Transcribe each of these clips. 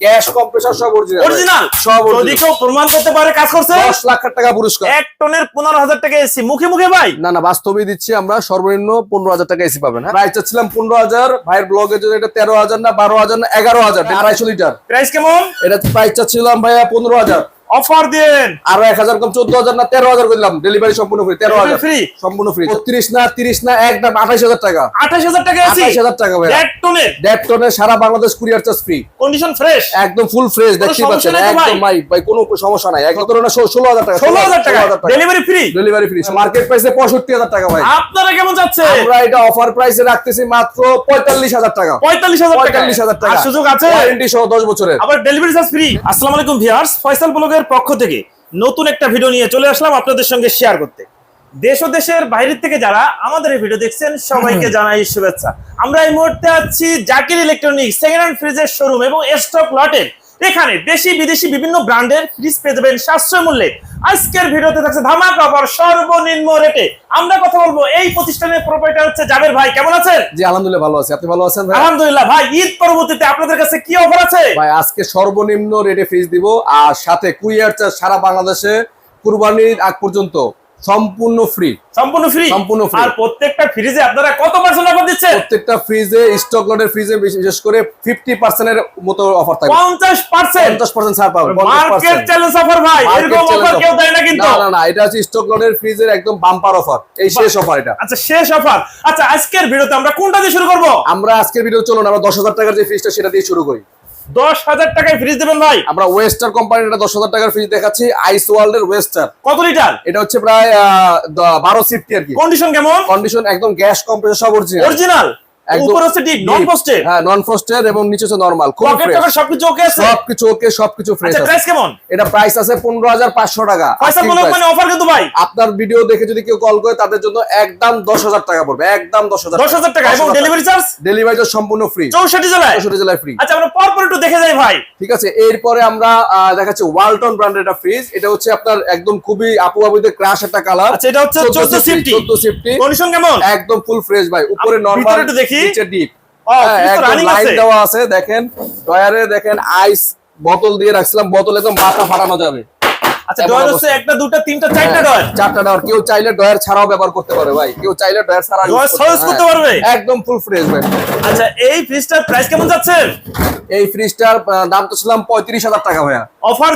Gas compressor সব original original সব যদি কেউ প্রমাণ করতে পারে কাজ করছে 10 লাখ টাকা পুরস্কার। এক টনের পনেরো হাজার টাকা এসি মুখে মুখে ভাই। না না বাস্তবে দিচ্ছি আমরা সর্বনিম্ন পনেরো হাজার টাকা এসি পাবেন প্রাইস চাচ্ছিলাম পনেরো হাজার ভাইয়ের ব্লগে যদি এটা তেরো হাজার না বারো হাজার না এগারো হাজার আড়াইশো লিটার প্রাইস কেমন? এটা প্রাইস চাচ্ছিলাম ভাইয়া পনেরো হাজার। অফার দিন। আরও এক হাজার কম চোদ্দ হাজার না তেরো হাজার করলাম ডেলিভারি সম্পূর্ণ ফ্রি তেরো হাজার। ফ্রি সম্পূর্ণ ফ্রি বত্রিশ না তিরিশ না একদম আঠাইশ হাজার টাকা। আঠাশ হাজার টাকা হাজার টাকা টনের দেড় টনের সারা Bangladesh courier charge free condition fresh একদম ফুল ফ্রেশ সমস্যা পাচ্ছেন। ভাই? একদম ভাই ভাই কোনো সমস্যা নাই। একদম ধরুন ষোলো হাজার টাকা। ষোলো হাজার টাকা? Delivery free delivery free market প্রাইসে পঁয়ষট্টি হাজার টাকা ভাই। আপনারা কেমন যাচ্ছে আমরা এটা অফার প্রাইসে রাখতেছি মাত্র পঁয়তাল্লিশ হাজার টাকা। পঁয়তাল্লিশ হাজার পঁয়তাল্লিশ হাজার টাকা। সুযোগ আছে? ওয়ারেন্টি সহ দশ বছরের। আবার ডেলিভারি চার্জ ফ্রি আসসালামু আলাইকুম ভিউয়ার্স ফয়সাল ব্লগের পক্ষ থেকে নতুন একটা ভিডিও নিয়ে চলে আসলাম আপনাদের সঙ্গে শেয়ার করতে। দেশ ও দেশের বাইরের থেকে যারা আমাদের এই ভিডিও দেখছেন সবাইকে জানাই শুভেচ্ছা। আমরা এই মুহূর্তে আছি জাকির ইলেকট্রনিক্স সেকেন্ড হ্যান্ড ফ্রিজের শোরুম এবং স্টক লটের এখানে দেশি বিদেশি বিভিন্ন ব্র্যান্ডের ফ্রিজ পেয়ে যাবেন সাশ্রয় মূল্যে। আজকের ভিডিওতে থাকছে ধামাকা অফার সর্বনিম্ন রেটে আমরা কথা বলব এই প্রতিষ্ঠানের প্রোপাইটার হচ্ছে জাবের ভাই। কেমন আছেন? জি আলহামদুলিল্লাহ ভালো আছি। আপনি ভালো আছেন ভাই? আলহামদুলিল্লাহ। ভাই ঈদ পরবর্তীতে আপনাদের কাছে কি অফার আছে? ভাই আজকে সর্বনিম্ন রেটে ফ্রিজ দিব। আর সাথে কুরিয়ার চার্জ সারা বাংলাদেশে কুরবানির আগ পর্যন্ত। সম্পূর্ণ ফ্রি সম্পূর্ণ ফ্রি সম্পূর্ণ free। আর প্রত্যেকটা ফ্রিজে আপনারা কত পার্সেন্ট অফার দিচ্ছেন? প্রত্যেকটা ফ্রিজে স্টক লটের ফ্রিজে বিশেষ করে ফিফটি পার্সেন্টের মতো অফার পার্সেন্ট পঞ্চাশ পার্সেন্ট ছাড় পাবেন মার্কেট চ্যালেঞ্জ অফার ভাই এরকম অফার কেউ দেয় না কিন্তু। না না এটা হচ্ছে স্টক লটের ফ্রিজের একদম বাম্পার অফার এই শেষ অফার এটা। আচ্ছা শেষ অফার আচ্ছা আজকের ভিডিওতে আমরা কোনটা দিয়ে শুরু করব? আমরা আজকের ভিডিও চলুন আমরা দশ হাজার টাকার যে ফ্রিজটা সেটা দিয়ে শুরু করি। দশ হাজার টাকায় ফ্রিজ দেবেন ভাই। আমরা ওয়েস্টার কোম্পানির একটা দশ হাজার টাকার ফ্রিজ দেখাচ্ছি আইস ওয়ার্ল্ডের ওয়েস্টার কত লিটার এটা হচ্ছে প্রায় বারো সিফটি আর কি। কন্ডিশন কেমন? কন্ডিশন একদম গ্যাস কম্প্রেসার সব অরিজিনাল অরিজিনাল উপর হচ্ছে ডিপ নন পোস্টেড হ্যাঁ নন ফ্রস্টেড এবং নিচে হচ্ছে নরমাল খুব ফ্রেশ সবকিছু ওকে আছে? সবকিছু ওকে সবকিছু ফ্রেশ আচ্ছা আছে। প্রাইস কেমন? এটা প্রাইস আছে পনেরো হাজার পাঁচশো টাকা। পয়সা asking মানে অফার কিন্তু ভাই। আপনার ভিডিও দেখে যদি কেউ কল করে তাদের জন্য একদম দশ হাজার টাকা পড়বে একদম দশ হাজার টাকা। এবং ডেলিভারি চার্জ ডেলিভারি সম্পূর্ণ ফ্রি চৌষট্টি জেলায়? চৌষট্টি জেলায় ফ্রি আচ্ছা আমরা পরপর একটু দেখে যাই ভাই। ঠিক আছে এরপরে আমরা দেখাচ্ছি ওয়ালটন ব্র্যান্ডের একটা ফ্রিজ এটা হচ্ছে আপনার একদম খুবই আপু আপুদের ক্রাশ একটা কালার আচ্ছা এটা হচ্ছে চোদ্দ সিফটি। চোদ্দ সিফটি। কন্ডিশন কেমন? একদম ফুল ফ্রেশ ভাই। উপরে ভিতরে নরমাল একটু দেখি। নিচে ডিপ লাইন দেওয়া আছে দেখেন ডয়ারে দেখেন আইস বোতল দিয়ে রাখছিলাম বোতল একদম মাথা ফাটানো যাবে। আচ্ছা ডয়ার হচ্ছে একটা দুটা তিনটা চারটা হ্যাঁ, ডয়ার চারটা ডয়ার কেউ চাইলে ডয়ার ছাড়াও ব্যবহার করতে পারে ভাই। কেউ চাইলে ডয়ার ছাড়া ডয়ার করতে- করতে হ্যাঁ, পারবে? একদম ফুল ফ্রেশ ভাই। আচ্ছা এই ফ্রিজটার প্রাইস কেমন যাচ্ছে? এই ফ্রিজটার দাম তো ছিলাম টাকা ভাইয়া। অফার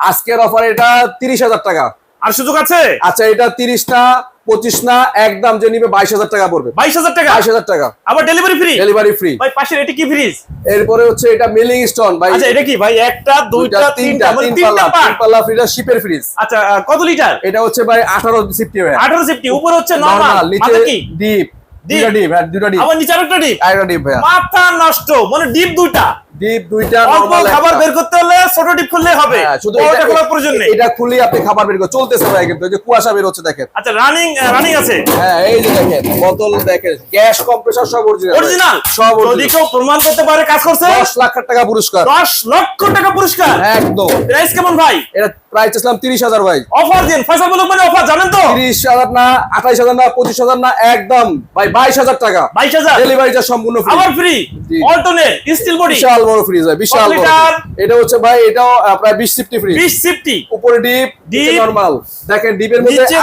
আজকের অফার এটা তিরিশ হাজার টাকা। আর সুযোগ আছে? আচ্ছা এটা তিরিশ না পঁচিশ না একদম যে নিবে বাইশ হাজার টাকা পড়বে। বাইশ হাজার টাকা? বাইশ হাজার টাকা। আবার ডেলিভারি ফ্রি ডেলিভারি ফ্রি ভাই পাশের এটি কি ফ্রিজ এরপরে হচ্ছে এটা মিলিং স্টোন ভাই। আচ্ছা এটা কি? ভাই একটা দুইটা তিনটা তিনটা তিন তিনটা পাল্লা তিন পাল্লা ফ্রিজ শিপের ফ্রিজ আচ্ছা কত লিটার এটা হচ্ছে ভাই আঠারো সিফটি ভাই। আঠারো সিফটি উপরে হচ্ছে নরমাল নিচে কি? ডিপ দুইটা ডিপ দুইটা ডিপ আবার নিচে আরেকটা ডিপ আরেকটা ডিপ ভাইয়া। মাথা নষ্ট মানে ডিপ দুইটা। ডিপ দুইটা অল্প খাবার বের করতে হলে ছোট ডিপ খুললে হবে। হ্যাঁ শুধু এটা- খোলার প্রয়োজন নেই। এটা খুলি আপনি খাবার বের করে চলতেছে ভাই কিন্তু যে কুয়াশা বের হচ্ছে দেখেন। আচ্ছা রানিং রানিং আছে? হ্যাঁ এই যে দেখেন বোতল দেখেন গ্যাস কম্প্রেসার সব অরিজিনাল অরিজিনাল সব যদি কেউ প্রমাণ করতে পারে কাজ করছে? দশ লাখ টাকা পুরস্কার। দশ লক্ষ টাকা পুরস্কার? একদম। প্রাইস কেমন ভাই? এটা প্রাইস অফার দিন ফয়সাল বলুক মানে অফার জানেন তো? তিরিশ হাজার না না পঁচিশ হাজার না একদম। ভাই বাইশ হাজার টাকা। বাইশ হাজার? ডেলিভারিটা সম্পূর্ণ। আবার ফ্রি স্টিল বডি বড় ফ্রিজ ভাই বিশাল। এটা হচ্ছে ভাই এটাও প্রায় বিশ সিফটি ফ্রিজ বিশ সিফটি উপরে ডিপ নরমাল দেখেন ডিপের মধ্যে নিচে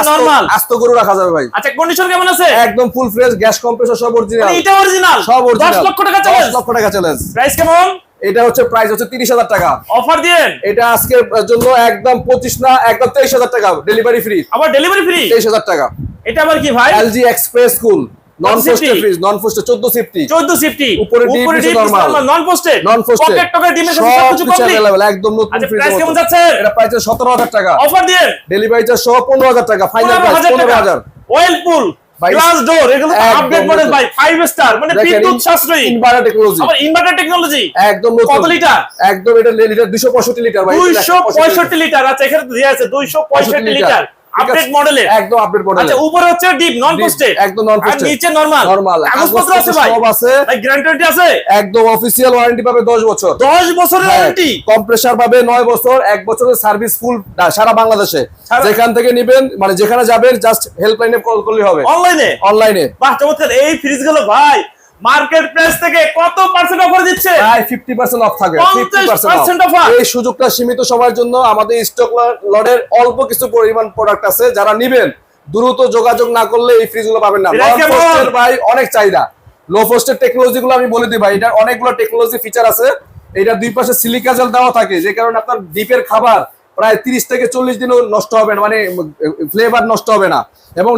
আস্ত- গরু রাখা যাবে ভাই। আচ্ছা কন্ডিশন কেমন আছে? একদম ফুল ফ্রেশ গ্যাস কম্প্রেসর সব অরিজিনাল মানে এটা অরিজিনাল সব অরিজিনাল লক্ষ টাকা চ্যালেঞ্জ লক্ষ টাকা চ্যালেঞ্জ প্রাইস কেমন? এটা হচ্ছে প্রাইস হচ্ছে তিরিশ হাজার টাকা। অফার দিন এটা আজকের জন্য একদম পঁচিশ না একদম তেইশ হাজার টাকা। ডেলিভারি ফ্রি আবার ডেলিভারি ফ্রি তেইশ হাজার টাকা। এটা আবার কি ভাই? LG express cool non Safety? Fridge non frosted চোদ্দ সিফটি চোদ্দ সিফটি উপরে deep, নিচে normal। Non frosted non frosted pocket টকেট ডিমের সব কিছু কমপ্লিট একদম নতুন ফ্রিজ প্রাইস কেমন যাচ্ছে? এটা প্রাইস সতেরো হাজার টাকা। অফার দিয়ে? ডেলিভারি চার্জ সহ পনেরো হাজার টাকা ফাইনাল প্রাইস হাজার পনেরো টাকা। হাজার। ওয়েল পুল গ্লাস ডোর এগুলো একদম আপডেট মডেল ভাই ফাইভ স্টার মানে বিদ্যুৎ সাশ্রয়ী। ইনভার্টার টেকনোলজি আবার ইনভার্টার টেকনোলজি একদম কত লিটার? একদম এটা লিটার দুশো পঁয়ষট্টি লিটার ভাই। দুইশো পঁয়ষট্টি। লিটার আচ্ছা এখানে তো আছে দুইশো পঁয়ষট্টি লিটার আপডেট মডেলের একদম আপডেট মডেল আচ্ছা উপরে হচ্ছে ডিপ নন পোস্টেড একদম non আর নিচে নরমাল নরমাল কাগজপত্র আছে ভাই? সব আছে। ভাই গ্যারান্টি আছে? একদম অফিসিয়াল ওয়ারেন্টি পাবে 10 বছর। 10 বছরের হ্যাঁ। ওয়ারেন্টি কম্প্রেসার পাবে 9 বছর এক বছরের সার্ভিস ফুল সারা বাংলাদেশে। যেখান থেকে নেবেন মানে যেখানে যাবেন জাস্ট হেল্পলাইনে কল করলে হবে। অনলাইনে অনলাইনে বাহ চমৎকার। এই ফ্রিজগুলো ভাই মার্কেট প্রাইস থেকে কত পার্সেন্ট অফার দিচ্ছে? প্রায় ফিফটি পার্সেন্ট অফ থাকবে 50% 50% এই সুযোগটা সীমিত সময়ের জন্য আমাদের স্টক লটের অল্প কিছু পরিমাণ প্রোডাক্ট আছে যারা নিবেন দ্রুত যোগাযোগ না করলে এই ফ্রিজগুলো পাবেন না। ভাই অনেক চাহিদা। লো ফোস্টের টেকনোলজি গুলো আমি বলে দিই ভাই এটার অনেকগুলো টেকনোলজি ফিচার আছে। এটা দুই পাশে সিলিকা জেল দেওয়া থাকে যে কারণে আপনার ডিপের খাবার প্রায় তিরিশ থেকে চল্লিশ দিনও নষ্ট হবে না মানে ফ্লেভার নষ্ট হবে না। এবং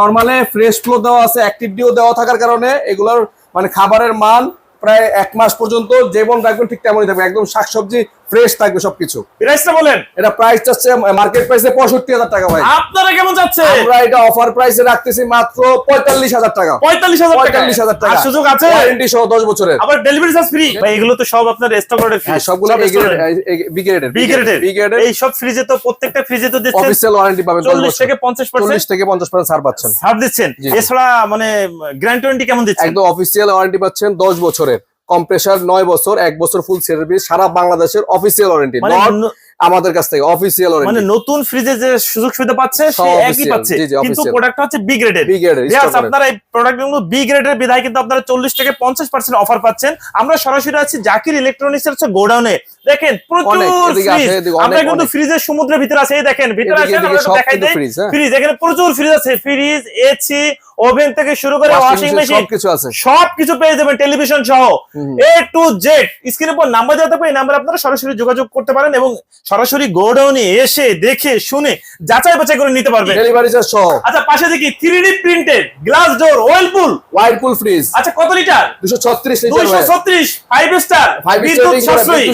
নর্মালে ফ্রেশ ফ্লো দেওয়া আছে অ্যাক্টিভ ডিও দেওয়া থাকার কারণে এগুলোর মানে খাবারের মান প্রায় এক মাস পর্যন্ত যেমন রাখবেন ঠিক তেমনই থাকবে। একদম শাকসবজি ফ্রেশ থাকবে সবকিছু। প্রাইসটা বলেন। এটা প্রাইস চাচ্ছে মার্কেট প্রাইসে পঁয়ষট্টি হাজার টাকা ভাই। আপনারা কেমন যাচ্ছে আমরা এটা অফার প্রাইসে রাখতেছি মাত্র পঁয়তাল্লিশ হাজার টাকা। পঁয়তাল্লিশ হাজার পঁয়তাল্লিশ হাজার টাকা। সুযোগ আছে? ওয়ারেন্টি সহ দশ বছরের। আবার ডেলিভারি চার্জ ফ্রি ভাই এগুলো তো সব আপনার স্টক লটের ফ্রি হ্যাঁ সবগুলো বি গ্রেডের বি গ্রেডের বি গ্রেডের এই সব ফ্রিজে তো প্রত্যেকটা ফ্রিজে তো দিচ্ছেন অফিসিয়াল ওয়ারেন্টি পাবেন দশ চল্লিশ বছর থেকে পঞ্চাশ চল্লিশ পার্সেন্ট থেকে পঞ্চাশ পার্সেন্ট ছাড় পাচ্ছেন। ছাড় দিচ্ছেন। এছাড়া মানে গ্র্যান্ড ওয়ারেন্টি কেমন দিচ্ছেন? একদম অফিসিয়াল ওয়ারেন্টি পাচ্ছেন দশ বছরের। কম্প্রেসার নয় বছর এক বছর ফুল সার্ভিস সারা বাংলাদেশের অফিসিয়াল ওয়ারেন্টি মানে আমাদের কাছ থেকে অফিসিয়াল মানে ওয়ারেন্টি নতুন ফ্রিজে যে সুযোগ সুবিধা পাচ্ছে সে একই পাচ্ছে। কিন্তু প্রোডাক্টটা প্রোডাক্ট হচ্ছে বি গ্রেডের বি গ্রেডের यस আপনারা এই প্রোডাক্টগুলো বি গ্রেডের বিধায় কিন্তু আপনারা চল্লিশ থেকে পঞ্চাশ পার্সেন্ট অফার পাচ্ছেন। আমরা সরাসরি আছি জাকির ইলেকট্রনিক্স এর হচ্ছে গোডাউনে দেখেন প্রচুর ফ্রিজ আমরা কিন্তু ফ্রিজের সমুদ্রের ভিতরে আছে দেখেন ভিতরে সব দেখাই দেই। হ্যাঁ। ফ্রিজ এখানে প্রচুর ফ্রিজ আছে ফ্রিজ এসি ওভেন থেকে শুরু করে ওয়াশিং মেশিন সবকিছু আছে। সবকিছু পেয়ে যাবেন টেলিভিশন সহ। এ টু জেড স্ক্রিনের উপর নাম্বার দেওয়া থাকবে এই নাম্বারে আপনারা সরাসরি যোগাযোগ করতে পারেন এবং সরাসরি গোডাউনে এসে দেখে শুনে যাচাই বাছাই করে নিতে পারবেন। ডেলিভারি চার্জ সহ। আচ্ছা পাশে দেখি three D printed glass door Whirlpool Whirlpool fridge আচ্ছা কত লিটার দুশো ছত্রিশ লিটার দুইশো ছত্রিশ ফাইভ স্টার বিদ্যুৎ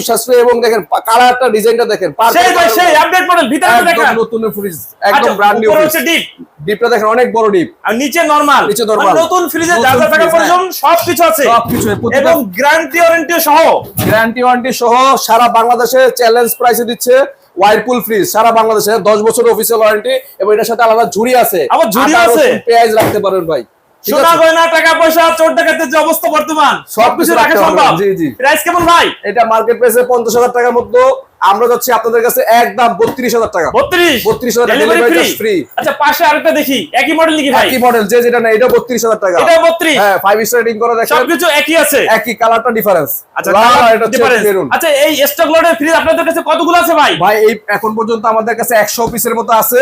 সাশ্রয়ী এবং দেখেন কালারটা ডিজাইনটা দেখেন পার সেই ভাই সেই আপডেট মডেল ভিতরে নতুন ফ্রিজ একদম ব্র্যান্ড নিউ ফ্রিজ হচ্ছে ডিপ ডিপটা দেখেন অনেক বড় ডিপ আর নিচে নরমাল নিচে normal। নতুন ফ্রিজে যা যা প্রয়োজন সবকিছু আছে। সবকিছু এবং গ্যারান্টি ওয়ারেন্টি সহ। গ্যারান্টি ওয়ারেন্টি সহ সারা বাংলাদেশে চ্যালেঞ্জ প্রাইসে দিচ্ছে ওয়াইরপুল ফ্রিজ সারা বাংলাদেশে দশ বছর অফিসিয়াল ওয়ারেন্টি এবং এটার সাথে আলাদা ঝুড়ি আছে। আবার ঝুড়ি আছে? পেঁয়াজ রাখতে পারেন ভাই। সোনা গয়না টাকা পয়সা চোর ডাকাতের যে অবস্থা বর্তমান সবকিছু রাখা সম্ভব। জি, জি। প্রাইস কেমন ভাই? এটা মার্কেট প্রাইসে পঞ্চাশ হাজার টাকার মধ্যে আমরা যাচ্ছি আপনাদের কাছে একদম বত্রিশ হাজার টাকা। বত্রিশ? 32,000 টাকা ডেলিভারি ফ্রি আচ্ছা পাশে আরেকটা দেখি। একই মডেল নাকি ভাই? একই মডেল যে যেটা নেই এটা বত্রিশ হাজার টাকা। এটা বত্রিশ? হ্যাঁ ফাইভ স্টার রেটিং করে দেখেন। সবকিছু একই আছে? একই কালারটা ডিফারেন্স আচ্ছা লাল এটা। মেরুন আচ্ছা এই স্টক লটের ফ্রিজ আপনাদের কাছে কতগুলো আছে ভাই? ভাই এই এখন পর্যন্ত আমাদের কাছে একশো পিসের মতো আছে।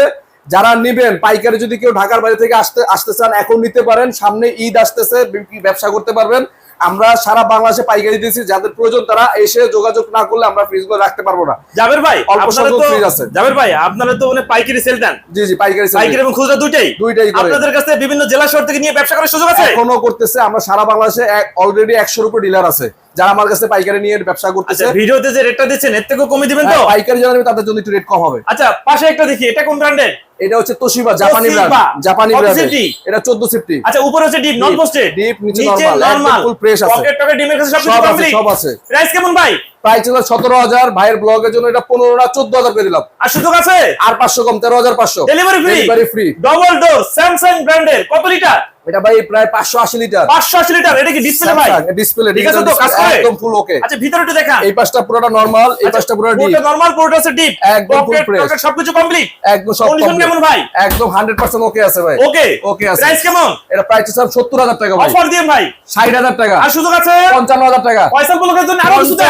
যারা নিবেন পাইকারি যদি কেউ ঢাকার বাইরে থেকে আসতে আসতে চান এখন নিতে পারেন সামনে ঈদ আসতেছে ব্যবসা করতে পারবেন। আমরা সারা বাংলাদেশে পাইকারি দিয়েছি যাদের প্রয়োজন তারা এসে যোগাযোগ না করলে আমরা ফ্রিজ ফ্রিজগুলো রাখতে পারব না। জাবের ভাই অল্প সংখ্যক তো আছে। জাবের ভাই আপনারা তো মানে পাইকারি সেল দেন। জি জি পাইকারি পাইকারি এবং খুচরা দুইটাই। দুইটাই। আপনাদের কাছে বিভিন্ন জেলা শহর থেকে নিয়ে ব্যবসা করার সুযোগ আছে? এখনও করতেছে আমরা সারা বাংলাদেশে অলরেডি একশোর উপর ডিলার আছে। যারা আমার কাছে পাইকারি নিয়ে ব্যবসা করতেছে আচ্ছা ভিডিওতে যে রেটটা দিচ্ছেন এর থেকেও কমে দিবেন তো? হ্যাঁ, পাইকারি যারা নেবে তাদের জন্য একটু রেট কম হবে। আচ্ছা পাশে একটা দেখি এটা কোন ব্র্যান্ডের এটা হচ্ছে তোশিবা জাপানি ব্র্যান্ড জাপানি ব্র্যান্ড এটা 14 সিফটি। আচ্ছা উপরে হচ্ছে ডিপ নন পোস্টেড ডিপ নিচে নরমাল ফুল full আছে। পকেট টকেট ডিমের কাছে সব আছে কমপ্লিট সব আছে। প্রাইস কেমন ভাই? প্রাইস ছিল সতেরো হাজার। ভাইয়ের ব্লগের জন্য এটা পনেরো না চোদ্দ হাজার করে দিলাম। আর সুযোগ আছে? আর পাঁচশো কম তেরো হাজার পাঁচশো। Delivery free delivery free double door Samsung ব্র্যান্ডের কত লিটার এটা ভাই প্রায় পাঁচশো আশি লিটার পাঁচশো আশি লিটার এটা কি ডিসপ্লে ভাই? ডিসপ্লে ঠিক আছে তো, কাজ করে? একদম ফুল ওকে আচ্ছা ভিতরে একটু দেখান। এই পাশটা পুরোটা নরমাল এই পাশটা ডিপ পুরোটা নরমাল পুরোটা আছে ডিপ একদম পকেট সবকিছু কমপ্লিট একদম সব কন্ডিশন কেমন ভাই? একদম হান্ড্রেড পার্সেন্ট ওকে আছে ভাই। ওকে ওকে আছে। প্রাইস কেমন? এটা প্রাইস স্যার সত্তর হাজার টাকা ভাই। অফার দিয়ে ভাই। ষাট হাজার টাকা। আর সুযোগ আছে? পঞ্চান্ন হাজার টাকা। পয়সা ব্লকের জন্য আরও কিছু দেন।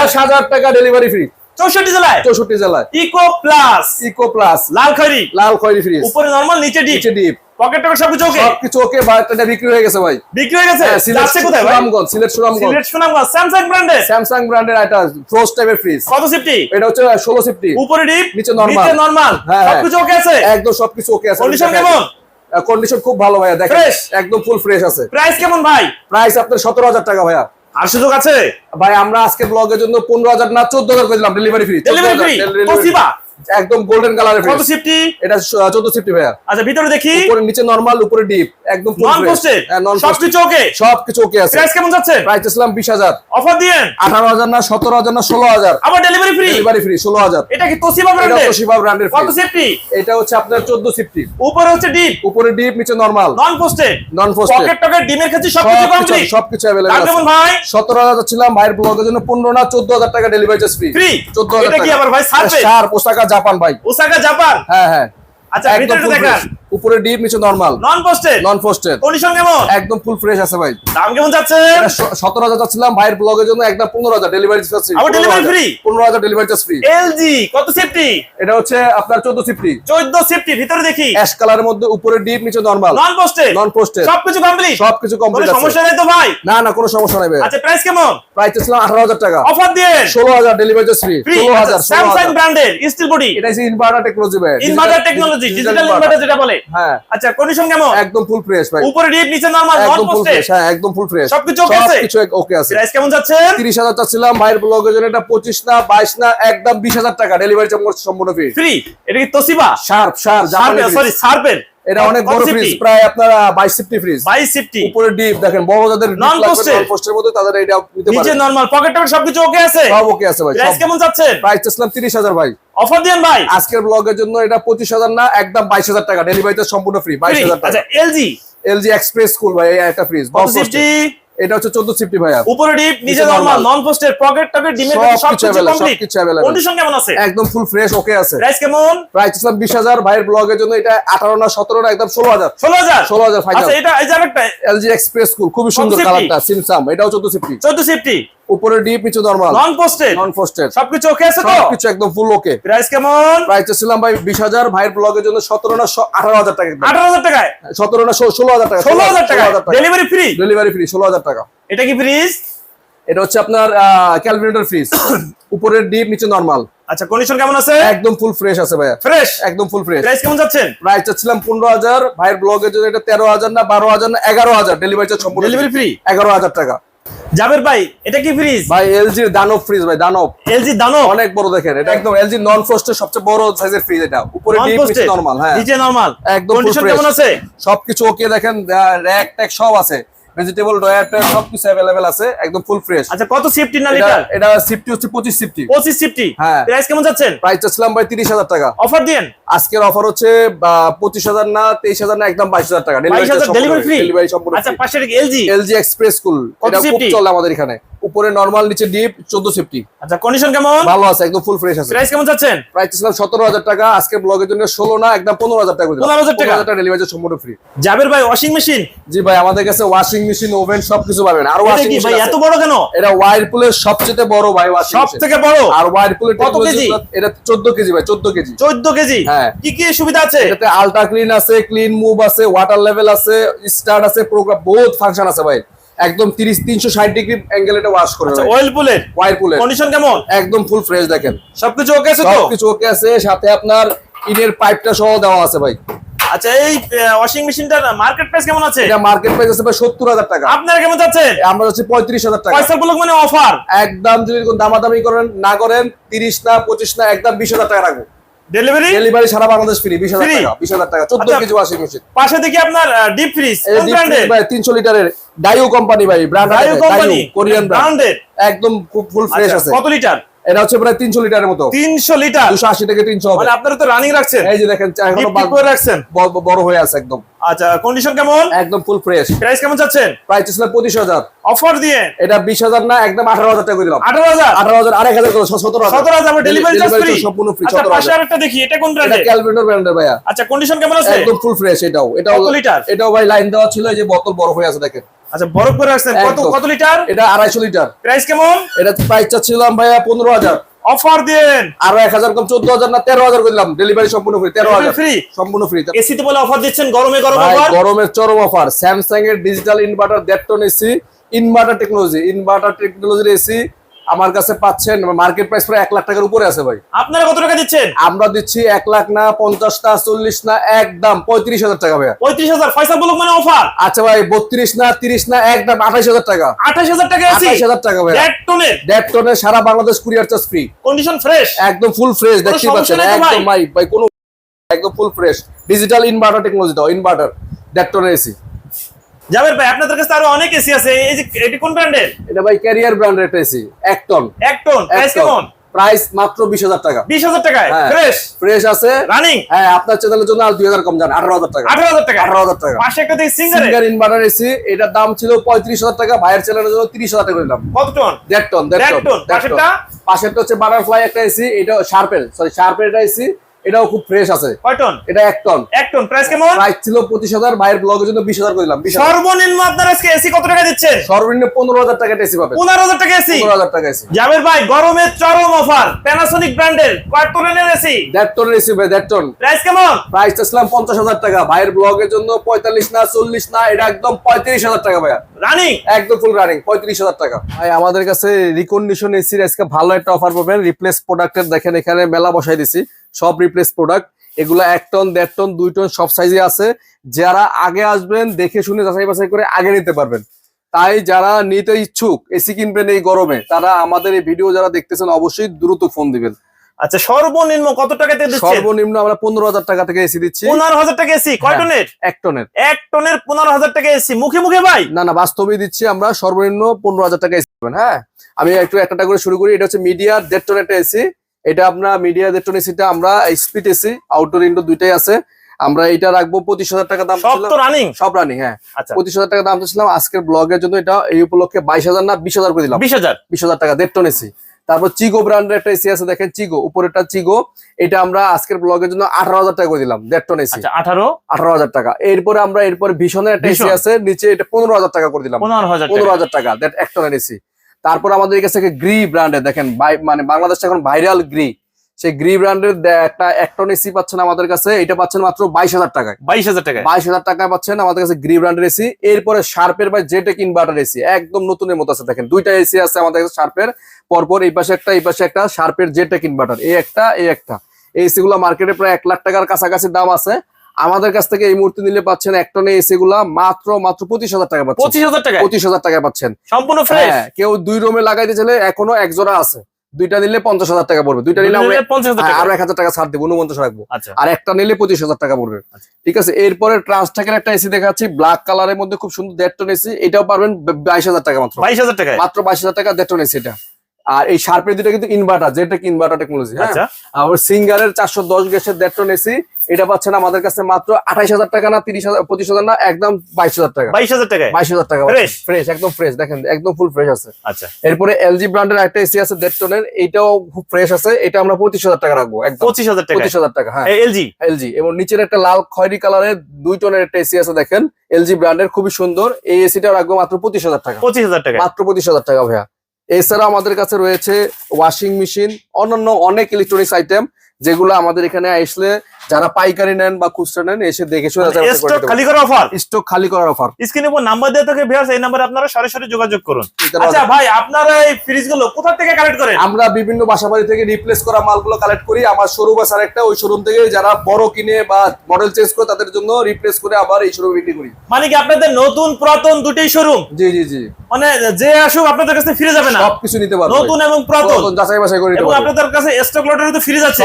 টাকা ডেলিভারি ফ্রি চৌষট্টি জেলায়? চৌষট্টি জেলায়। ইকো প্লাস ইকো প্লাস লাল খৈরি লাল খয়েরি ফ্রিজ উপরে নরমাল নিচে ডিপ নিচে ডিপ পকেট টকেট সবকিছু ওকে সবকিছু ওকে বার্তাটা বিক্রি হয়ে গেছে ভাই। বিক্রি হয়ে গেছে? হ্যাঁ, যাচ্ছে কোথায় ভাই? সুনামগঞ্জ সিলেট সুনামগঞ্জ। সিলেট সুনামগঞ্জ। স্যামসাং ব্র্যান্ডের স্যামসাং ব্র্যান্ডের একটা ফ্রোস্ট টাইপের ফ্রিজ কত সিফটি এটা হচ্ছে ষোলো সিফটি উপরে ডিপ নিচে নরমাল হ্যাঁ, হ্যাঁ। সবকিছু ওকে আছে? একদম সবকিছু ওকে আছে। Condition কেমন? কন্ডিশন খুব ভালো ভাইয়া দেখেন। একদম ফুল ফ্রেশ আছে। প্রাইস কেমন ভাই? প্রাইস আপনার সতেরো হাজার টাকা ভাইয়া। আর সুযোগ আছে? ভাই আমরা আজকে ব্লগের জন্য পনেরো হাজার না চোদ্দ হাজার করে দিলাম ডেলিভারি ফ্রি ডেলিভারি ফ্রি একদম গোল্ডেন কালারের কত সিফটি এটা চোদ্দ সিফটি ভাইয়া। আচ্ছা ভিতরে দেখি। উপরে নিচে নরমাল উপরে ডিপ একদম নন পোস্টেড সবকিছু ওকে সবকিছু ওকে আছে। প্রাইস কেমন যাচ্ছে? প্রাইস ছিলাম বিশ হাজার। অফার দিয়েন। আঠারো হাজার না সতেরো হাজার না ষোলো হাজার। আবার ডেলিভারি ফ্রি ডেলিভারি ফ্রি ষোলো হাজার। এটা কি তোসিবা এটা ব্র্যান্ডের তোশিবা ব্র্যান্ডের কত সিফটি এটা হচ্ছে আপনার চোদ্দ সিফটি উপরে হচ্ছে ডিপ উপরে ডিপ নিচে normal non frosted non frosted pocket টকেট ডিমের কাছে সবকিছু কমপ্লিট সবকিছু দাম আছে। ভাই? সতেরো হাজার ছিলাম ভাইয়ের ব্লগের জন্য পনেরো না চোদ্দ হাজার টাকা ডেলিভারি চার্জ ফ্রি ফ্রি চোদ্দ হাজার এটা কি আবার ভাই সার পোশাকা জাপান ভাই। Osaka Japan? হ্যাঁ হ্যাঁ। আচ্ছা ভিতরে দেখান। উপরে ডিপ নিচে normal non frosted non frosted condition কেমন একদম ফুল ফ্রেশ আছে ভাই। দাম কেমন যাচ্ছে? সতেরো হাজার চাচ্ছিলাম ভাইয়ের ব্লগের জন্য একদম পনেরো হাজার। Delivery charge delivery free? পনেরো হাজার ডেলিভারি চার্জ ফ্রি এলজি কত সেফটি এটা হচ্ছে আপনার চোদ্দ সিফটি চোদ্দ সেফটি ভিতরে দেখি। অ্যাশ কালারের মধ্যে উপরে ডিপ নিচে normal non frosted non frosted সবকিছু কমপ্লিট সবকিছু কমপ্লিট আছে। সমস্যা নেই তো ভাই? না না কোনো সমস্যা নেই ভাই আচ্ছা প্রাইস কেমন? প্রাইস আঠারো হাজার টাকা। অফার দিয়ে? ষোলো হাজার ডেলিভারি চার্জ ফ্রি ফ্রি ষোলো হাজার ষোলো স্যামসাং ব্র্যান্ডের স্টিল বডি এটা ইনভার্টার টেকনোলজি ভাই ইনভার্টার টেকনোলজি ডিজিটাল ইনভার্টার যেটা বলে। হ্যাঁ। আচ্ছা কন্ডিশন কেমন একদম ফুল ফ্রেশ ভাই। উপরে ডিপ নিচে নরমাল নন পোস্টেড ফ্রেশ হ্যাঁ একদম ফুল ফ্রেশ সবকিছু okay আছে? সবকিছু ওকে আছে। প্রাইস কেমন যাচ্ছে তিরিশ হাজার চাচ্ছিলাম ভাইয়ের ব্লগের জন্য এটা পঁচিশ না বাইশ না একদম বিশ হাজার টাকা। ডেলিভারি চার্জ সম্পূর্ণ ফ্রি ফ্রি এটা কি তোসিবা শার্প শার্প সরি সার্পের এটা অনেক বড় ফ্রিজ প্রায় আপনার বাইশ সিফটি ফ্রিজ বাইশ সিফটি উপরে ডিপ দেখেন বড় যাদের Non-posted? পোস্টের মধ্যে তাদের এটা নিতে নিচে নরমাল পকেট টকেট সবকিছু ওকে আছে? সব ওকে আছে ভাই প্রাইস কেমন যাচ্ছেন? প্রাইস চাচ্ছিলাম তিরিশ হাজার ভাই। অফার দেন ভাই। আজকের ব্লগের জন্য এটা পঁচিশ হাজার না একদম বাইশ হাজার টাকা। ডেলিভারি চার্জ সম্পূর্ণ ফ্রি বাইশ Free। হাজার টাকা। আচ্ছা এলজি এলজি এক্সপ্রেস কুল ভাই একটা ফ্রিজ এটা হচ্ছে চোদ্দ সিফটি ভাইয়া। উপরে ডিপ নিচে নরমাল নন পোস্টেড পকেট টকেট কমপ্লিট available। কন্ডিশন কেমন আছে? একদম ফুল ফ্রেশ ওকে আছে। প্রাইস কেমন? প্রাইস বিশ হাজার ভাইয়ের ব্লগের জন্য এটা আঠারো না সতেরো না একদম ষোলো হাজার। ষোলো হাজার? ষোলো হাজার ফাইনাল আচ্ছা এটা এই যে আরেকটা এলজি এক্সপ্রেস কুল খুবই সুন্দর? কালারটা সিমসাম এটাও চোদ্দ সিফটি চোদ্দ সিফটি উপরে ডিপ নিচে normal non frosted non frosted সবকিছু ওকে আছে তো? সবকিছু একদম ফুল ওকে প্রাইস কেমন? প্রাইস ছিলাম ভাই বিশ হাজার ভাইয়ের ব্লগের জন্য সতেরো না আঠারো হাজার টাকা আঠারো হাজার টাকায়? সতেরো না ষোলো হাজার টাকা ষোলো হাজার টাকা। ডেলিভারি ফ্রি ডেলিভারি ফ্রি ষোলো হাজার টাকা। এটা কি ফ্রিজ এটা হচ্ছে আপনার ক্যালকুলেটর ফ্রিজ উপরের ডিপ নিচে নরমাল আচ্ছা কন্ডিশন কেমন আছে? একদম ফুল ফ্রেশ আছে ভাইয়া। ফ্রেশ একদম ফুল ফ্রেশ প্রাইস কেমন যাচ্ছেন প্রাইস চাচ্ছিলাম পনেরো হাজার ভাইয়ের ব্লগের জন্য এটা তেরো হাজার না বারো হাজার না এগারো হাজার। ডেলিভারি চার্জ সম্পূর্ণ ডেলিভারি ফ্রি এগারো হাজার টাকা। জাবের ভাই এটা কি ফ্রিজ ভাই এলজি দানব ফ্রিজ ভাই দানব। এলজি দানব? অনেক বড় দেখেন এটা একদম এলজি নন ফ্রস্টের সবচেয়ে বড় সাইজের ফ্রিজ এটা। উপরে ডিপ পোস্টেড নরমাল হ্যাঁ। নিচে নরমাল একদম কন্ডিশন কেমন আছে? সবকিছু ওকে দেখেন র্যাক ট্যাক সব আছে। ভেজিটেবল ড্রয়ার টয়ার সবকিছু अवेलेबल আছে একদম ফুল ফ্রেশ আচ্ছা কত সিফটি না লিটার এটা সিফটি হচ্ছে পঁচিশ সিফটি পঁচিশ সিফটি হ্যাঁ। প্রাইস কেমন যাচ্ছেন? প্রাইস চাচ্ছিলাম ভাই তিরিশ হাজার টাকা। অফার দেন আজকের অফার হচ্ছে পঁচিশ হাজার না তেইশ হাজার না একদম বাইশ হাজার টাকা। ডেলিভারি ডেলিভারি ফ্রি ডেলিভারি সম্পূর্ণ আচ্ছা পাশে এলজি এলজি এক্সপ্রেস কুল এটা খুব চলে আমাদের এখানে। উপরে নরমাল নিচে ডিপ চোদ্দ সিফটি আচ্ছা কন্ডিশন কেমন? ভালো আছে একদম ফুল ফ্রেশ আছে। প্রাইস কেমন যাচ্ছেন প্রাইস ছিলাম সতেরো হাজার টাকা আজকে ব্লগের জন্য ষোলো না একদম পনেরো হাজার টাকা 15,000 টাকা। টাকা ডেলিভারি সম্পূর্ণ ফ্রি জাবের ভাই ওয়াশিং মেশিন জি ভাই আমাদের কাছে ওয়াশিং মেশিন ওভেন সবকিছু পাবেন। আর ওয়াশিং মেশিন ভাই এত বড় কেন? এটা ওয়াইরপুলের সবচেয়ে বড় ভাই ওয়াশিং সব থেকে বড়? আর ওয়াইরপুলের কত কেজি? এটা চোদ্দ কেজি ভাই চোদ্দ কেজি। চোদ্দ কেজি? হ্যাঁ। কি কি সুবিধা আছে? এটাতে আলট্রা ক্লিন আছে ক্লিন মুভ আছে ওয়াটার লেভেল আছে স্টার্ট আছে প্রোগ্রাম বহুত ফাংশন আছে ভাই। একদম তিরিশ তিনশো ষাট ডিগ্রি অ্যাঙ্গেল এটা ওয়াশ করে আচ্ছা ওয়েল পুলের ওয়াইরপুলের কন্ডিশন কেমন? একদম ফুল ফ্রেশ দেখেন। সবকিছু ওকে আছে তো? সবকিছু ওকে আছে সাথে আপনার ইনের পাইপটা সহ দেওয়া আছে ভাই। আচ্ছা এই ওয়াশিং মেশিনটার মার্কেট প্রাইস কেমন আছে? এটা মার্কেট প্রাইস আছে সত্তর হাজার টাকা। আপনারা কেমন যাচ্ছেন আমরা পঁয়ত্রিশ হাজার টাকা। পয়সা ব্লক মানে অফার একদম যদি কোনো দামাদামি করেন না করেন তিরিশ না পঁচিশ না একদম বিশ হাজার টাকা রাখব। ডেলিভারি ডেলিভারি সারা বাংলাদেশ ফ্রি বিশ হাজার Free? টাকা বিশ হাজার টাকা চোদ্দ আচ্ছা। কেজি ওয়াশিং মেশিন পাশে দেখি আপনার ডিপ ফ্রিজ কোন ব্র্যান্ডের ভাই তিনশো লিটারের ডাইও কোম্পানি ভাই ব্র্যান্ড বায়ু কোম্পানি কোরিয়ান ব্র্যান্ড একদম খুব ফুল ফ্রেশ আছে। কত লিটার? এটা হচ্ছে প্রায় তিনশো লিটারের মতো। তিনশো লিটার? দুশো আশি থেকে তিনশো মানে আপনারা তো রানিং রাখছেন। এই যে দেখেন এখনও রাখছেন? বড় হয়ে আছে একদম। আচ্ছা কন্ডিশন কেমন? একদম ফুল ফ্রেশ প্রাইস কেমন যাচ্ছেন প্রাইস ছিল পঁচিশ হাজার। অফার দিয়ে? এটা বিশ হাজার না একদম আঠারো হাজার টাকা দিলাম। আঠারো হাজার? আঠারো হাজার আরেক হাজার করে সতেরো সতেরো হাজার ডেলিভারি ফ্রি সম্পূর্ণ ফ্রি সতেরো পাশে হাজার। আরেকটা দেখি এটা কোন এটা ব্র্যান্ডের ব্র্যান্ডের ভাইয়া। আচ্ছা কন্ডিশন কেমন আছে? একদম ফুল ফ্রেশ এটাও। লিটার? এটাও ভাই লাইন দেওয়া ছিল এই যে বোতল বড় হয়ে আছে দেখেন। আচ্ছা বরফ করে আসছেন। কত কত লিটার? এটা আড়াইশো লিটার। প্রাইস কেমন? এটা প্রাইস চাচ্ছিলাম ভাইয়া পনেরো হাজার। অফার দেন আরও এক হাজার কম চোদ্দ হাজার না তেরো হাজার করলাম। ডেলিভারি সম্পূর্ণ ফ্রি তেরো হাজার। ফ্রি সম্পূর্ণ ফ্রি এসিতে বলে অফার দিচ্ছেন গরমে গরম অফার গরমের চরম অফার স্যামসাং এর ডিজিটাল ইনভার্টার দেড় ton AC inverter technology inverter টেকনোলজির এসি আমার কাছে পাচ্ছেন মার্কেট প্রাইস প্রায় এক লাখ টাকার উপরে আছে ভাই। আপনারা কত টাকা দিচ্ছেন? আমরা দিচ্ছি এক লাখ না পঞ্চাশ না চল্লিশ না একদম পঁয়ত্রিশ হাজার টাকা ভাইয়া। পঁয়ত্রিশ হাজার পয়সা বলুক মানে অফার আচ্ছা ভাই বত্রিশ না তিরিশ না একদম আঠাইশ হাজার টাকা। আঠাশ হাজার টাকা এসি আঠাইশ হাজার টাকা ভাইয়া। দেড় টনের দেড় টনের সারা Bangladesh courier charge free condition fresh একদম ফুল ফ্রেশ দেখতে পাচ্ছেন। ভাই? একদম ভাই ভাই কোনো একদম full fresh digital inverter technology দাও ইনভার্টার দেড় টনের এসি জাবের ভাই আপনাদের কাছে আরও অনেক এসি আছে। এই যে এটি কোন ব্র্যান্ডের এটা ভাই ক্যারিয়ার ব্র্যান্ডের একটা এসি এক টন এক টন প্রাইস কেমন? প্রাইস মাত্র বিশ হাজার টাকা। বিশ হাজার টাকায়? হ্যাঁ। ফ্রেশ ফ্রেশ আছে। রানিং হ্যাঁ আপনার চ্যানেলের জন্য আর দুই হাজার কম যান আঠারো হাজার টাকা। আঠারো হাজার টাকা? আঠারো হাজার টাকা। পাশে একটা দেখি সিঙ্গারে সিঙ্গার ইনভার্টার এসি এটার দাম ছিল পঁয়ত্রিশ হাজার টাকা ভাইয়ের চ্যানেলের জন্য তিরিশ হাজার টাকা দিলাম। কত টন দেড় টন দেড় দেড় টন। পাশেরটা? পাশেরটা হচ্ছে বাটারফ্লাই একটা এসি এটা শার্পের সরি শার্পের একটা এসি এটাও খুব ফ্রেশ আছে। কয় টন এটা এক টন এক টন প্রাইস কেমন? প্রাইস ছিল পঁচিশ হাজার ভাইয়ের ব্লগের জন্য বিশ হাজার করে দিলাম সর্বনিম্ন আপনার আজকে এসি কত টাকা দিচ্ছেন সর্বনিম্ন পনেরো হাজার টাকা এসি পাবেন। পনেরো হাজার টাকা এসি পনেরো হাজার টাকা এসি জাবের ভাই গরমের চরম অফার। প্যানাসোনিক ব্র্যান্ডের কয় টনের এসি দেড় টনের এসি ভাই দেড় টন প্রাইস কেমন? প্রাইস চাচ্ছিলাম পঞ্চাশ হাজার টাকা। ভাইয়ের ব্লগের জন্য পঁয়তাল্লিশ না চল্লিশ না এটা একদম পঁয়ত্রিশ হাজার টাকা ভাইয়া। রানিং একদম ফুল রানিং পঁয়ত্রিশ হাজার টাকা। ভাই আমাদের কাছে রিকন্ডিশন এসির আজকে ভালো একটা অফার পাবেন। রিপ্লেস প্রোডাক্টের দেখেন এখানে মেলা বসাই দিছি। সব রিপ্লেস প্রোডাক্ট এগুলো এক টন দেড় টন দুই টন সব সাইজে আছে। যারা আগে আসবেন দেখে শুনে যাচাই বাছাই করে আগে নিতে পারবেন। তাই যারা নিতে ইচ্ছুক এসি কিনবেন এই গরমে তারা আমাদের এই ভিডিও যারা দেখতেছেন অবশ্যই দ্রুত ফোন দিবেন। আচ্ছা সর্বনিম্ন কত টাকাতে দিচ্ছেন? সর্বনিম্ন আমরা পনেরো হাজার টাকা থেকে এসি দিচ্ছি। পনেরো হাজার টাকা এসি কয়। টনের এক টনের এক টনের পনেরো হাজার টাকা এসি মুখে মুখে ভাই? না না বাস্তবে দিচ্ছি আমরা সর্বনিম্ন পনেরো হাজার টাকা এসি পাবেন হ্যাঁ? আমি একটু একটা করে শুরু করি এটা হচ্ছে মিডিয়া দেড় টন একটা এসি এটা আপনার মিডিয়া দেড় টন আমরা স্পিড এসি আউটডোর ইনডোর দুইটাই আছে। আমরা এটা রাখব পঁচিশ হাজার টাকা দাম সব রানিং সব রানিং হ্যাঁ। আচ্ছা। পঁচিশ হাজার টাকা দাম ছিলাম আজকের ব্লগের জন্য এটা এই উপলক্ষে বাইশ হাজার না বিশ হাজার করে দিলাম। বিশ হাজার? বিশ হাজার টাকা দেড় টন এসি তারপর চিগো ব্র্যান্ডের একটা এসি আছে দেখেন চিগো উপরেরটা চিগো এটা আমরা আজকের ব্লগের জন্য আঠারো হাজার টাকা করে দিলাম দেড় টন এসি আঠারো? আঠারো হাজার টাকা। এরপরে আমরা এরপরে ভীষণের একটা এসি আছে নিচে এটা পনেরো হাজার টাকা করে দিলাম। পনেরো হাজার টাকা। দ্যাট এক টনের এসি তারপর আমাদের কাছে গ্রি ব্র্যান্ডের দেখেন মানে বাংলাদেশে এখন ভাইরাল গ্রি সেই গ্রি ব্র্যান্ডের একটা একটন এসি পাচ্ছেন আমাদের কাছে এটা পাচ্ছেন মাত্র বাইশ হাজার টাকায়। বাইশ হাজার টাকা বাইশ হাজার টাকায় পাচ্ছেন আমাদের কাছে গ্রি ব্র্যান্ডের এসি এরপরে শার্পের বা জেটেক ইনভার্টার এসি একদম নতুনের মতো আছে দেখেন দুইটা এসি আছে আমাদের কাছে শার্পের পরপর এই পাশে একটা এই পাশে একটা শার্পের জেটেক ইনভার্টার এই একটা এই একটা। এই এসি গুলো মার্কেটে প্রায় এক লাখ টাকার কাছাকাছি দাম আছে। আমাদের কাছ থেকে এই মুহূর্তে নিলে পাচ্ছেন এক টনে এসি গুলা মাত্র মাত্র পঁচিশ হাজার টাকা পাচ্ছেন। পঁচিশ হাজার টাকা পঁচিশ হাজার টাকা পাচ্ছেন। সম্পূর্ণ ফ্রেশ হ্যাঁ কেউ দুই রুমে লাগাইতে চাইলে এখনও এক জোড়া আছে। দুইটা নিলে পঞ্চাশ হাজার টাকা পড়বে। দুইটা নিলে হ্যাঁ, আরও এক হাজার টাকা ছাড় দেবো উনপঞ্চাশ রাখব। আচ্ছা। আর একটা নিলে পঁচিশ হাজার টাকা পড়বে। আচ্ছা। ঠিক আছে এরপরে ট্রান্সটাকের একটা এসি দেখাচ্ছি ব্ল্যাক কালারের মধ্যে খুব সুন্দর দেড় টন এসি। এটাও পারবেন বাইশ হাজার টাকা মাত্র। বাইশ হাজার টাকা মাত্র বাইশ হাজার টাকা দেড় টন এসি এটা। আর এই শার্পের দুটো কিন্তু ইনভার্টার যেটা ইনভার্টার টেকনোলজি হ্যাঁ? আচ্ছা। আর সিঙ্গারের চারশো দশ গ্যাসের দেড় টন এসি এটা পাচ্ছেন আমাদের কাছে মাত্র আঠাইশ হাজার টাকা না তিরিশ হাজার পঁচিশ হাজার না একদম বাইশ হাজার টাকা। বাইশ হাজার টাকায়? বাইশ হাজার টাকা ফ্রেশ একদম ফ্রেশ দেখেন একদম ফুল ফ্রেশ আছে। আচ্ছা। এরপরে এলজি ব্র্যান্ডের একটা এসি আছে দেড় টনের এটাও খুব ফ্রেশ আছে এটা আমরা পঁচিশ হাজার টাকা রাখব পঁচিশ হাজার টাকা পঁচিশ হাজার টাকা হ্যাঁ। এলজি এলজি এবং নিচের একটা লাল খয়েরি কালারের দুই টনের একটা এসি আছে দেখেন। এলজি ব্র্যান্ডের খুবই সুন্দর এই এসিটা রাখব মাত্র পঁচিশ হাজার টাকা। পঁচিশ হাজার টাকা মাত্র পঁচিশ হাজার টাকা ভাইয়া। এছাড়া আমাদের কাছে রয়েছে ওয়াশিং মেশিন অন্যান্য অনেক ইলেকট্রনিক্স আইটেম যেগুলো আমাদের এখানে আসলে যারা পাইকারি নেন বা খুচরা নেন এসে দেখে শুনে স্টক খালি করা অফার স্টক খালি করার অফার স্ক্রিনে উপর নাম্বার দেওয়া থাকে ভিউয়ার্স এই নাম্বারে আপনারা সরাসরি যোগাযোগ করুন। আচ্ছা ভাই আপনারা এই ফ্রিজগুলো কোথা থেকে কালেক্ট করেন? আমরা বিভিন্ন বাসাবাড়ি থেকে রিপ্লেস করা মালগুলো কালেক্ট করি। আমার শোরুম আছে আরেকটা ওই শোরুম থেকে যারা বড় কিনে বা মডেল চেঞ্জ করে তাদের জন্য রিপ্লেস করে আবার এই শোরুমে বিক্রি করি। মানে কি আপনাদের নতুন পুরাতন দুটোই শোরুম জি জি জি। মানে যে আসুক আপনাদের কাছে ফিরে যাবে না। সবকিছু নিতে পারবে। নতুন এবং পুরাতন। যাচাই বাছাই করে এবং আপনাদের কাছে স্টক লটের তো ফ্রিজ আছে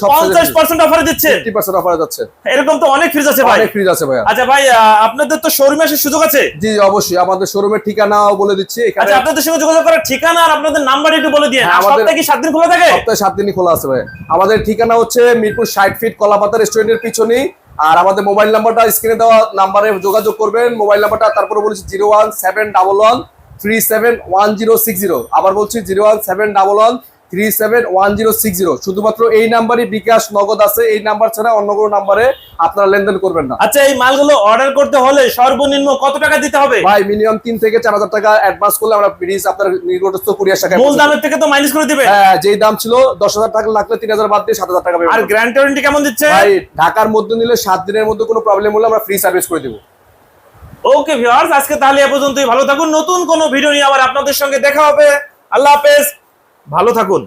সব পঞ্চাশ পার্সেন্ট অফারে দিচ্ছে। ফিফটি পার্সেন্ট অফার যাচ্ছে। এরকম তো অনেক ফ্রিজ আছে ভাই। অনেক ফ্রিজ আছে ভাইয়া। আচ্ছা ভাই আপনাদের তো শোরুমে আসার সুযোগ আছে? জি অবশ্যই। আমাদের শোরুমের ঠিকানাও বলে দিচ্ছি। এখানে আচ্ছা আপনাদের সঙ্গে যোগাযোগ করার ঠিকানা আর আপনাদের নাম্বার একটু বলে হ্যাঁ, সপ্তাহে কি সাত দিন খোলা থাকে? সপ্তাহে সাত দিনই খোলা আছে ভাই আমাদের ঠিকানা হচ্ছে মিরপুর ষাট ফিট কলাপাতা রেস্টুরেন্টের পিছনেই। আর আমাদের মোবাইল নাম্বারটা স্ক্রিনে দেওয়া নাম্বারে যোগাযোগ করবেন। মোবাইল নাম্বারটা তারপরে বলেছি zero one seven double one three seven one zero six zero. আবার বলছি zero one seven double one three seven one zero six zero. শুধুমাত্র এই নাম্বারই বিকাশ নগদ আছে এই নাম্বার ছাড়া অন্য কোনো নাম্বারে আপনারা লেনদেন করবেন না। আচ্ছা এই মালগুলো অর্ডার করতে হলে সর্বনিম্ন কত টাকা দিতে হবে? ভাই মিনিমাম তিন থেকে চার হাজার টাকা অ্যাডভান্স করলে আমরা প্লিজ আপনার নিকটস্থ কুরিয়ার শাখায় মূল দামের থেকে তো মাইনাস করে দিবে। হ্যাঁ যেই দাম ছিল দশ হাজার টাকা লাগলে তিন হাজার বাদ দিয়ে সাত হাজার টাকা আর payment গ্যারান্টি ওয়ারেন্টি কেমন দিচ্ছে? ভাই ঢাকার মধ্যে নিলে সাত দিনের মধ্যে কোনো প্রবলেম হলে আমরা ফ্রি সার্ভিস করে দেবো। ওকে ভিউয়ার্স আজকে তাহলে এ পর্যন্তই। ভালো থাকুন। নতুন কোনো ভিডিও নিয়ে আবার আপনাদের সঙ্গে দেখা হবে। আল্লাহ হাফেজ। ভালো থাকুন।